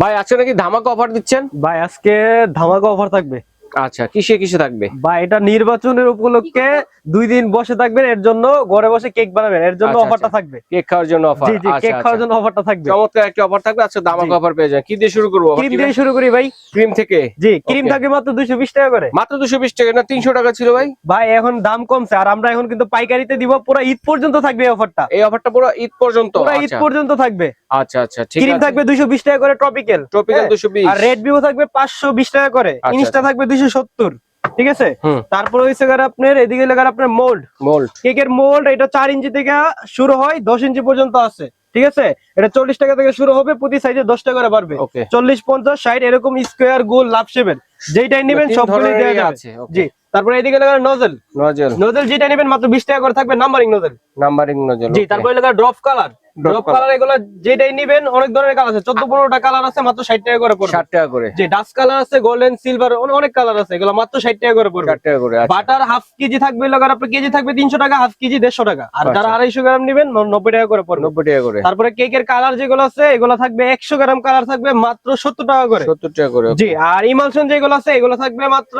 ভাই আজকে নাকি ধামাকা অফার দিচ্ছেন? ভাই আজকে ধামাকা অফার থাকবে। আচ্ছা কিসে কিসে থাকবে? বা এটা নির্বাচনের উপলক্ষে দুই দিন বসে থাকবেন এর জন্য ঘরে বসে কেক বানাবেন এর জন্য আচ্ছা, অফারটা আচ্ছা। থাকবে। কেক খাওয়ার জন্য অফার জি জি কেক খাওয়ার জন্য অফারটা থাকবে। চমৎকার একটা অফার থাকবে ধামাকা জি। অফার পেয়ে যান। কি দিয়ে শুরু করব? ক্রিম দিয়ে শুরু করি ভাই। ক্রিম থেকে? জি ক্রিম. থাকবে মাত্র দুইশো বিশ টাকা করে। মাত্র দুশো বিশ টাকা না তিনশো টাকা ছিল ভাই? ভাই এখন দাম কমছে আর আমরা এখন কিন্তু পাইকারিতে দিব পুরো ঈদ পর্যন্ত থাকবে এই অফারটা এই অফারটা পুরো ঈদ পর্যন্ত পুরো ঈদ আচ্ছা। পর্যন্ত থাকবে। আচ্ছা আচ্ছা ঠিক আছে। ক্রিম থাকবে দুইশো বিশ টাকা করে টপিক্যাল টপিক্যাল দুশো বিশ। আর রেড ভিউ থাকবে পাঁচশো বিশ টাকা করে। আচ্ছা, ইনস্টা থাকবে সত্তর ঠিক আছে? তারপর হয়েছে আপনার এদিকে লেগার আপনার মোল্ড মোল্ড কেকের মোল্ড এটা চার ইঞ্চি থেকে শুরু হয় দশ ইঞ্চি পর্যন্ত আছে ঠিক আছে? এটা চল্লিশ টাকা থেকে শুরু হবে প্রতি সাইজে দশ টাকা করে বাড়বে। চল্লিশ পঞ্চাশ ষাট এরকম স্কোয়ার গোল লাভ শেপের যেটাই নেবেন সবগুলো দেওয়া okay. জি তারপরে এদিকে লেগার নজেল নজল নজেল যেটা নেবেন মাত্র বিশ টাকা করে থাকবে নাম্বারিং নজেল নাম্বারিং নজল জি তারপরে লেগার ড্রপ কালার ড্রপ। কালার এগুলো যেটাই নেবেন অনেক ধরনের কালার আছে। চোদ্দ পনেরোটা কালার আছে মাত্র ষাট টাকা করে পড়বে। ষাট টাকা করে। যে কালার আছে গোল্ডেন সিলভার অনেক কালার আছে এগুলো মাত্র ষাট টাকা করে পড়বে। ষাট টাকা করে আচ্ছা। বাটার হাফ কেজি থাকবে লাগার আপনার কেজি থাকবে তিনশো টাকা হাফ কেজি দেড়শো টাকা। আর আচ্ছা। যারা আড়াইশো গ্রাম নেবেন ন- নব্বই টাকা করে পড়বে। নব্বই টাকা করে। তারপরে কেকের কালার যেগুলো আছে এগুলো থাকবে একশো গ্রাম কালার থাকবে মাত্র সত্তর টাকা করে। সত্তর টাকা করে জি আর ইমালশন যেগুলো আছে এগুলো থাকবে মাত্র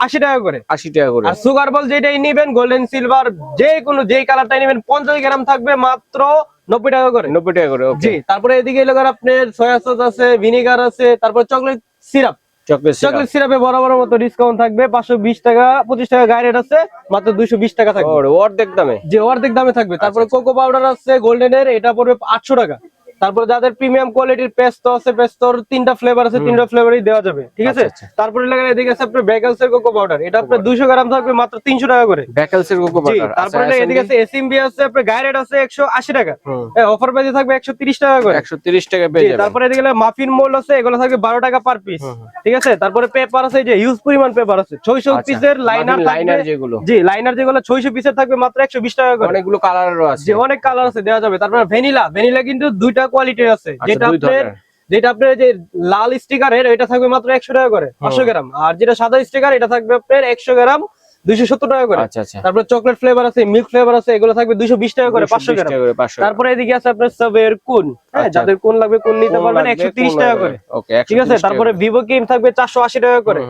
আশি টাকা করে। আশি টাকা করে। আর সুগার বল যেটাই নিবেন গোল্ডেন সিলভার যে কোনো যে কালারটাই নেবেন পঞ্চাশ গ্রাম থাকবে মাত্র নব্বই টাকা করে? নব্বই টাকা করে ওকে জি তারপরে এদিকে লাগার আপনার সয়া সস আছে ভিনেগার আছে তারপর চকলেট সিরাপ চকলেট সিরাপে বড় মতো ডিসকাউন্ট থাকবে পাঁচশো বিশ টাকা পঁচিশ টাকা গায়ে রেট আছে মাত্র দুইশো বিশ টাকা থাকবে। অর্ধেক দামে? যে অর্ধেক দামে থাকবে। তারপরে কোকো পাউডার আছে গোল্ডেনের এটা পড়বে আটশো টাকা। তারপরে যাদের প্রিমিয়াম কোয়ালিটির পেস্তো আছে পেস্তোর তিনটা ফ্লেভার আছে তিনটা ফ্লেভারই দেওয়া যাবে ঠিক আছে? আচ্ছা, তারপরে লাগান এদিকে আছে আপনার বেকালস এর কোকো পাউডার এটা আপনার দুইশো গ্রাম থাকবে মাত্র তিনশো টাকা করে। ব্যাকেলস এর কোকো বাটার তারপরে আচ্ছা এদিকে আছে এসএমবি? আছে আপনার গায়ে আছে একশো আশি টাকা। হুম। অফার প্রাইসে থাকবে একশো তিরিশ টাকা করে। একশো তিরিশ টাকা পেয়ে যাবেন। তারপরে এদিকে মাফিন মোল্ড আছে এগুলো থাকবে বারো টাকা পার পিস। ঠিক আছে? তারপরে পেপার আছে এই যে হিউজ পরিমাণ পেপার আছে ছয়শো আচ্ছা, পিসের লাইনার লাইনার যেগুলো। জি লাইনার যেগুলো ছয়শো পিসের থাকবে মাত্র একশো বিশ টাকা করে। অনেকগুলো কালারেরও আছে। যে অনেক কালার আছে দেওয়া যাবে। তারপরে ভ্যানিলা ভ্যানিলা কিন্তু দুইটা কোয়ালিটির আছে। আচ্ছা, যেটা আপনার যেটা আপনার যে লাল স্টিকারের এটা থাকবে মাত্র একশো টাকা করে পাঁচশো গ্রাম। আর যেটা সাদা স্টিকার এটা থাকবে আপনার একশো গ্রাম দুইশো সত্তর টাকা করে। আচ্ছা আচ্ছা। তারপরে চকলেট ফ্লেভার আছে মিল্ক ফ্লেভার আছে এগুলো থাকবে দুইশো বিশ টাকা করে পাঁচশো 220 গ্রাম টাকা করে 500 তারপরে এদিকে আছে আপনার সাবের কোন হ্যাঁ আচ্ছা। যাদের কোন লাগবে কোন নিতে পারবেন লাগবে, একশো কোন তিরিশ টাকা করে। ওকে ঠিক আছে তারপরে ভিভো থাকবে চারশো আশি টাকা করে।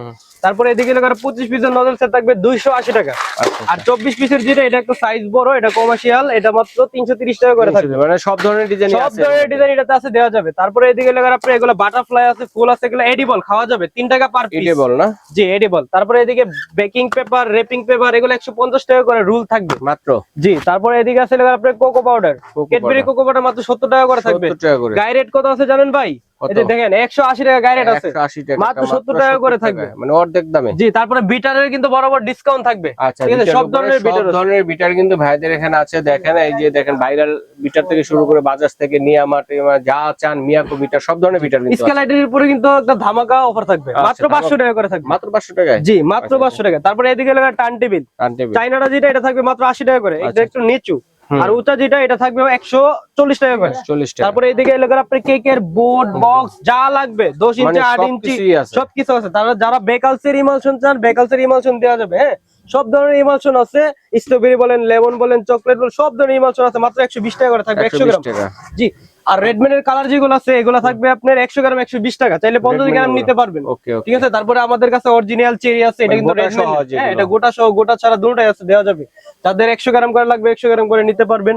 তারপরে এদিকে লাগার পঁচিশ পিসের নজল সেট থাকবে দুইশো আশি টাকা। আচ্ছা, আর চব্বিশ পিসের যেটা এটা একটু সাইজ বড় এটা কমার্শিয়াল এটা মাত্র তিনশো তিরিশ টাকা করে থাকবে। মানে সব ধরনের ডিজাইন সব ধরনের ডিজাইন এটাতে আছে দেওয়া যাবে। তারপরে এদিকে লাগার আপনি এগুলো বাটারফ্লাই আছে ফুল আছে এগুলো এডিবল খাওয়া যাবে তিন টাকা পার পিস এটাই বল না? জি এডিবল তারপরে এদিকে বেকিং পেপার রেপিং পেপার এগুলো একশো পঞ্চাশ টাকা করে রুল থাকবে। মাত্র? জি তারপরে এদিকে আছে আপনার cocoa powder Cadbury cocoa powder মাত্র সত্তর টাকা করে থাকবে। 70 গায়ে রেট কত আছে জানেন ভাই? কত? দেখেন একশো আশি টাকা গায়ে আছে। 180 টাকা মাত্র 70 টাকা করে থাকবে। মানে অর্ধেক দামে। জি তারপরে বিটারের কিন্তু বরাবর ডিসকাউন্ট থাকবে। আচ্ছা ঠিক আছে সব ধরনের বিটার সব ধরনের বিটার কিন্তু ভাইদের এখানে আছে। দেখেন এই যে দেখেন ভাইরাল বিটার থেকে শুরু করে বাজাজ থেকে নিয়ামা টিয়ামা যা চান মিয়াকো বিটার সব ধরনের বিটার কিন্তু আছে। স্কেলাইটের উপরে কিন্তু একটা ধামাকা অফার থাকবে। আচ্ছা, মাত্র পাঁচশো টাকা করে থাকবে। মাত্র পাঁচশো টাকায়? জি মাত্র আচ্ছা, পাঁচশো টাকা। তারপরে এদিকে লাগা টান টেবিল টার্ন টেবিল চাইনাটা যেটা এটা থাকবে মাত্র আশি টাকা করে। এটা আচ্ছা। একটু নিচু। আর ওটা যেটা এটা থাকবে একশো চল্লিশ টাকা করে। চল্লিশ তারপরে এদিকে এলাকার আপনার কেকের বোর্ড বক্স যা লাগবে দশ মানে ইঞ্চি আট ইঞ্চি সবকিছু আছে। তারা যারা বেকালসের ইমালশন চান বেকালসের ইমালশন দেওয়া যাবে হ্যাঁ? সব ধরনের ইমালশন আছে। স্ট্রবেরি বলেন লেমন বলেন চকলেট বলেন সব ধরনের ইমালশন আছে। মাত্র একশো বিশ টাকা করে থাকবে একশো গ্রাম। টাকা। জি। আর রেডমেনের কালার যেগুলো আছে এগুলো থাকবে আপনার একশো গ্রাম একশো বিশ টাকা। চাইলে পঞ্চাশ গ্রাম নিতে পারবেন। ঠিক আছে? তারপরে আমাদের কাছে অরিজিনাল চেরি আছে এটা মানে কিন্তু হ্যাঁ এটা গোটা সহ গোটা ছাড়া দুটোটাই আছে দেওয়া যাবে। তাদের একশো গ্রাম করে লাগবে একশো গ্রাম করে নিতে পারবেন।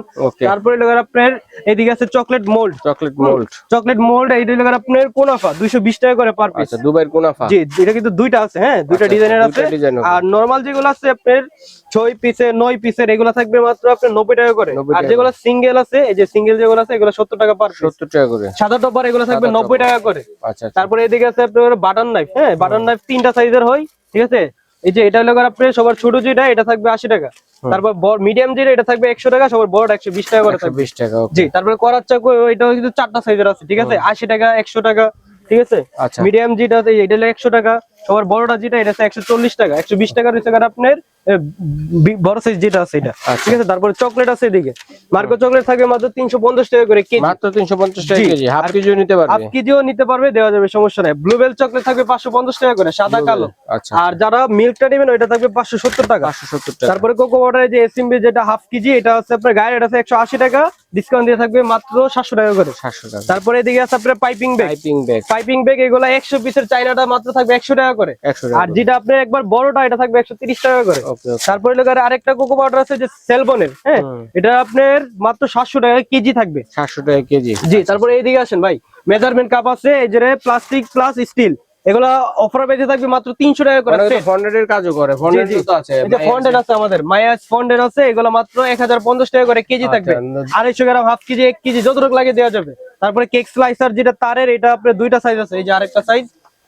তারপরে লাগার আপনার এদিকে আছে chocolate mould chocolate mould chocolate mould এইটা লাগার আপনার কোনাফা দুইশো বিশ টাকা করে পার পিস আচ্ছা দুবাইয়ের কোনাফা। জি এটা কিন্তু দুইটা আছে হ্যাঁ দুইটা আচ্ছা, ডিজাইনের আছে। আর নরমাল যেগুলো আছে আপনার ছয় পিসের নয় পিসের এগুলো থাকবে মাত্র আপনার নব্বই টাকা করে। আর যেগুলো সিঙ্গেল আছে এই যে সিঙ্গেল যেগুলো আছে এগুলো সত্তর টাকা পার পিস সত্তর টাকা করে। সাদা টপার এগুলো থাকবে সাদা নব্বই topper। টাকা করে। আচ্ছা আচ্ছা। তারপরে এদিকে আছে আপনার বাটন নাইফ। হ্যাঁ বাটন নাইফ তিনটা সাইজের হয় ঠিক আছে? এই যে এটা হলো আপনার সবার ছোট যেটা এটা থাকবে আশি টাকা। তারপর মিডিয়াম যেটা এটা থাকবে একশো টাকা সবার বড় একশো বিশ টাকা করে থাকবে। বিশ টাকা ওকে জি তারপরে করার চাকু এটাও কিন্তু চারটা সাইজের আছে ঠিক আছে? আশি টাকা একশো টাকা ঠিক আছে? আচ্ছা। মিডিয়াম যেটা আছে এটা হলো একশো টাকা। সবার বড়টা যেটা এটা একশো চল্লিশ টাকা। একশো বিশ টাকা রয়েছে আপনার বড় সাইজ যেটা আছে এটা। আচ্ছা। ঠিক আছে? তারপরে চকলেট আছে এদিকে। মার্কো চকলেট থাকবে মাত্র তিনশো পঞ্চাশ টাকা করে কেজি। মাত্র তিনশো পঞ্চাশ টাকা কেজি। হাফ কেজিও নিতে হাফ পারবে কেজিও নিতে পারবে দেওয়া যাবে সমস্যা নাই। ব্লুবেল চকলেট থাকবে পাঁচশো পঞ্চাশ টাকা করে সাদা কালো। আচ্ছা। আর যারা মিল্কটা নেবেন ওইটা থাকবে পাঁচশো সত্তর টাকা। পাঁচশো সত্তর টাকা। তারপরে কোকো ওয়াটারের যে এসএমবি যেটা হাফ কেজি এটা হচ্ছে আপনার গায়ের এটা আছে একশো আশি টাকা। ডিসকাউন্ট দিয়ে থাকবে মাত্র সাতশো টাকা করে। সাতশো টাকা। তারপরে এদিকে আছে আপনার piping bag typing bag piping bag এগুলো একশো পিসের চাইনাটা মাত্র থাকবে একশো টাকা করে? আর যেটা আপনার একবার বড়টা এটা থাকবে একশো টাকা করে। তারপরে আরেকটা কোকো পাউডার আছে যে সেলবনের হ্যাঁ? এটা আপনার মাত্র সাতশো টাকা কেজি থাকবে। সাতশো টাকা কেজি। জি তারপরে এইদিকে আসেন ভাই। মেজারমেন্ট কাপ আছে এই যে প্লাস্টিক প্লাস স্টিল এগুলা অফার বেঁচে থাকবে মাত্র তিনশো টাকা করে। ফন্ডের কাজও করে ফন্ডের আছে আমাদের মায়াস ফন্ডেন আছে এগুলো মাত্র এক হাজার পঞ্চাশ টাকা করে কেজি থাকবে। আচ্ছা, আড়াইশো গ্রাম হাফ কেজি এক কেজি যতটুকু লাগে দেওয়া যাবে। তারপরে কেক স্লাইসার যেটা তারের এটা আপনার দুইটা সাইজ আছে এই যে আরেকটা সাইজ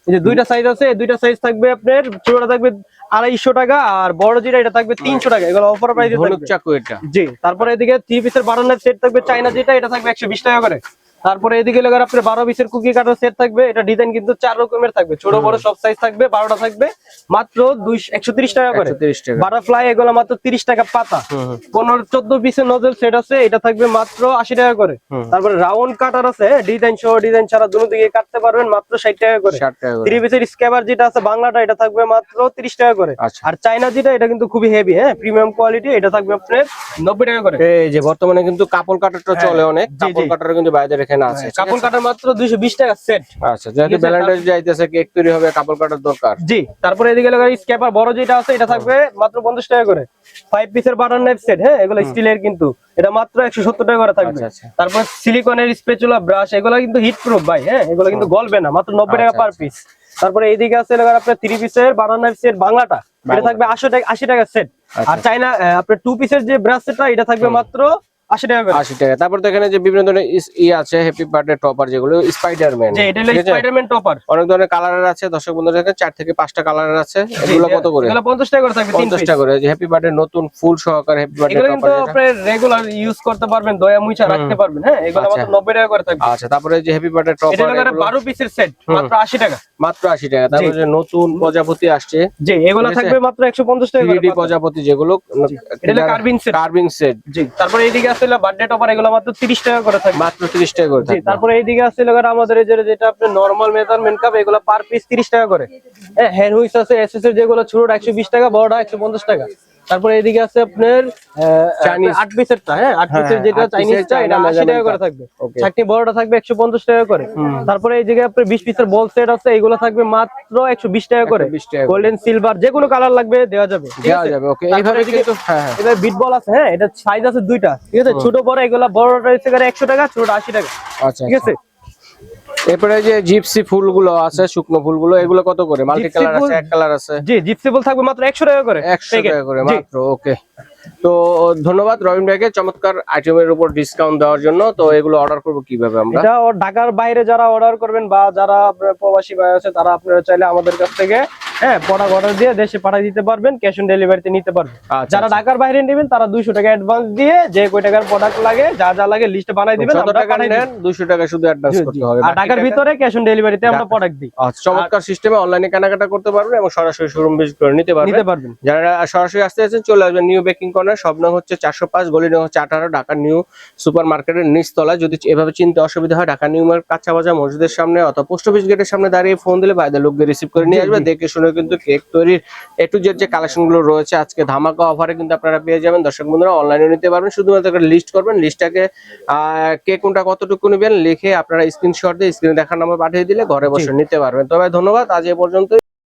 এই যে দুইটা সাইজ আছে দুইটা সাইজ থাকবে আপনার ছোটটা থাকবে আড়াইশো টাকা আর বড় যেটা এটা থাকবে তিনশো টাকা। এগুলো অফার প্রাইস ধনুক চাকু এটা। জি তারপরে এদিকে থ্রি পিসের বারান্দার সেট থাকবে চাইনা যেটা এটা থাকবে একশো বিশ টাকা করে। তারপরে এদিকে লোকের আপনার বারো পিসের কুকি কাটার সেট থাকবে। এটা ডিজাইন কিন্তু চার রকমের থাকবে। ছোট বড় সব সাইজ থাকবে। বারোটা থাকবে। মাত্র একশো তিরিশ টাকা করে। টাকা। বাটারফ্লাই এগুলো মাত্র তিরিশ টাকা পাতা। পনেরো চোদ্দ পিসের নজল সেট আছে। এটা থাকবে মাত্র আশি টাকা করে। তারপরে রাউন্ড কাটার আছে। ডিজাইন সহ ডিজাইন ছাড়া দুটো দিকে কাটতে পারবেন মাত্র ষাট টাকা করে। থ্রি পিসের স্ক্যাবার যেটা আছে বাংলাটা এটা থাকবে মাত্র তিরিশ টাকা করে। আচ্ছা। আর চাইনা যেটা এটা কিন্তু খুবই হেভি হ্যাঁ? প্রিমিয়াম কোয়ালিটি এটা থাকবে আপনার নব্বই টাকা করে। এই যে বর্তমানে কিন্তু কাপড় কাটারটা চলে অনেক। হ্যাঁ, কাপড় কাটার কিন্তু বাইরের এখানে আছে। কাপড় কাটার মাত্র দুইশো বিশ টাকা সেট আচ্ছা যেহেতু ঠিক যাইতেছে কেক তৈরি হবে কাপড় কাটার দরকার। জি তারপরে এদিকে স্ক্যাপার বড় যেটা আছে এটা থাকবে মাত্র পঞ্চাশ টাকা করে। ফাইভ পিসের বাটার নাইফ সেট হ্যাঁ এগুলো স্টিলের কিন্তু। এটা মাত্র একশো সত্তর টাকা করে থাকবে। আচ্ছা, আচ্ছা। তারপর সিলিকনের স্পেচুলা ব্রাশ এগুলো কিন্তু হিট প্রুফ ভাই হ্যাঁ এগুলো কিন্তু গলবে না মাত্র নব্বই টাকা পার। পিস তারপরে এইদিকে আছে আপনার থ্রি পিসের বাটার নাইফ সেট বাংলাটা। এটা থাকবে আশি টাকা আশি টাকা সেট। আর চাইনা আপনার টু পিসের যে ব্রাশ সেটটা এটা থাকবে মাত্র আশি টাকা করে। আশি টাকা। তারপর তো এখানে যে বিভিন্ন ধরনের ই আছে হ্যাপি বার্থডে টপার যেগুলো স্পাইডারম্যান যে এটা হলো স্পাইডারম্যান টপার অনেক ধরনের কালারের আছে দর্শক বন্ধুরা এখানে চার থেকে পাঁচটা কালারের আছে। এগুলো কত করে? পঞ্চাশ টাকা করে থাকবে পঞ্চাশ টাকা করে। হ্যাপি বার্থডে নতুন ফুল সহকারে হ্যাপি বার্থডে টপার আপনার রেগুলার ইউজ করতে পারবেন দয়া মুছা রাখতে পারবেন হ্যাঁ? এগুলো আচ্ছা। মাত্র নব্বই টাকা করে থাকবে। আচ্ছা তারপরে যে হ্যাপি বার্থডে টপার হলো বারো পিসের সেট মাত্র আশি টাকা। মাত্র আশি টাকা। তারপরে যে নতুন প্রজাপতি আসছে এগুলো থাকবে মাত্র একশো পঞ্চাশ টাকা প্রজাপতি যেগুলো সেট কার্ভিং সেট জি তারপরে এইদিকে আসলে বার্থডে টপার এগুলো মাত্র তিরিশ টাকা করে থাকে। মাত্র তিরিশ টাকা করে থাকে। তারপরে এইদিকে আসছে লোকের আমাদের এই যেটা আপনি নর্মাল মেজারমেন্ট কাপ এগুলো পার পিস তিরিশ টাকা করে। হ্যাঁ হ্যান্ড হুইস আছে এসএস এর যেগুলো ছোট একশো বিশ টাকা বড়টা একশো পঞ্চাশ টাকা। তারপরে এইদিকে আছে আপনার চাইনিজ আট পিসেরটা হ্যাঁ? আট হ্যাঁ, পিসের যেটা আট piece এর চাইনিজটা এটা China আশি টাকা করে থাকবে. চাকনি বড়টা থাকবে একশো পঞ্চাশ টাকা করে। তারপরে এই জায়গায় আপনার বিশ পিসের বল সেট আছে এগুলো থাকবে মাত্র একশো বিশ টাকা করে। 120 টাকা করে। গোল্ডেন সিলভার যে কোনো কালার লাগবে দেওয়া যাবে। দেওয়া যাবে ওকে এইভাবে কিন্তু হ্যাঁ হ্যাঁ। এবার বিট বল আছে হ্যাঁ? এটা সাইজ আছে দুইটা। ঠিক আছে? ছোট বড় এগুলা বড়টা হচ্ছে একশো টাকা ছোটটা আশি টাকা। আচ্ছা ঠিক আছে? এরপরে যে জিপসি ফুলগুলো আছে শুকনো ফুলগুলো এগুলো কত করে? মাল্টি কালার আছে এক কালার আছে? জি ফুল থাকবে মাত্র একশো টাকা করে। একশো Packet। টাকা করে মাত্র ওকে। তো ধন্যবাদ রবিন ভাইকে চমৎকার আইটেমের উপর ডিসকাউন্ট দেওয়ার জন্য। তো এগুলো অর্ডার করব কীভাবে আমরা? এটা ঢাকার বাইরে যারা অর্ডার করবেন বা যারা প্রবাসী ভাই আছে তারা আপনারা চাইলে আমাদের কাছ থেকে হ্যাঁ প্রোডাক্ট অর্ডার দিয়ে দেশে পাঠিয়ে দিতে পারবেন ক্যাশ অন ডেলিভারিতে নিতে পারবেন। আচ্ছা, যারা আচ্ছা। ঢাকার বাইরে নেবেন তারা দুইশো টাকা অ্যাডভান্স দিয়ে যে কয় টাকার প্রোডাক্ট লাগে যা যা লাগে লিস্টে বানাই দিবেন টাকা শুধু অ্যাডভান্স জি, জি। করতে হবে। আর ঢাকার ভিতরে ক্যাশ অন ডেলিভারিতে আমরা প্রোডাক্ট দিই। আচ্ছা, চমৎকার সিস্টেমে অনলাইনে কেনাকাটা করতে পারবেন এবং সরাসরি শোরুম ভিজিট করে নিতে পারবেন। যারা সরাসরি আসতে আছেন চলে আসবেন নিউ বেকিং কর্নার সব নং হচ্ছে চারশো পাঁচ গলি নং হচ্ছে আঠারো ঢাকা নিউ সুপার মার্কেটের নিচতলায় যদি এভাবে চিনতে অসুবিধা হয় ঢাকা নিউ মার্কেট কাঁচা বাজার মসজিদের সামনে অথবা পোস্ট অফিস গেটের সামনে দাঁড়িয়ে ফোন দিলে বাইরের লোককে রিসিভ করে নিয়ে আসবে দেখে শুনে কিন্তু কেক তৈরির এ টু জেড যে কালেকশনগুলো রয়েছে আজকে ধামাকা অফারে কিন্তু আপনারা পেয়ে যাবেন। দর্শক বন্ধুরা অনলাইনে নিতে পারবেন। শুধুমাত্র একটা লিস্ট করবেন। লিস্টটাকে কে কোনটা কতটুকু নেবেন লিখে আপনারা স্ক্রিনশট দিয়ে স্ক্রিনে দেখার নাম্বার পাঠিয়ে দিলে ঘরে বসে নিতে পারবেন। তবে ধন্যবাদ। আজ এ পর্যন্ত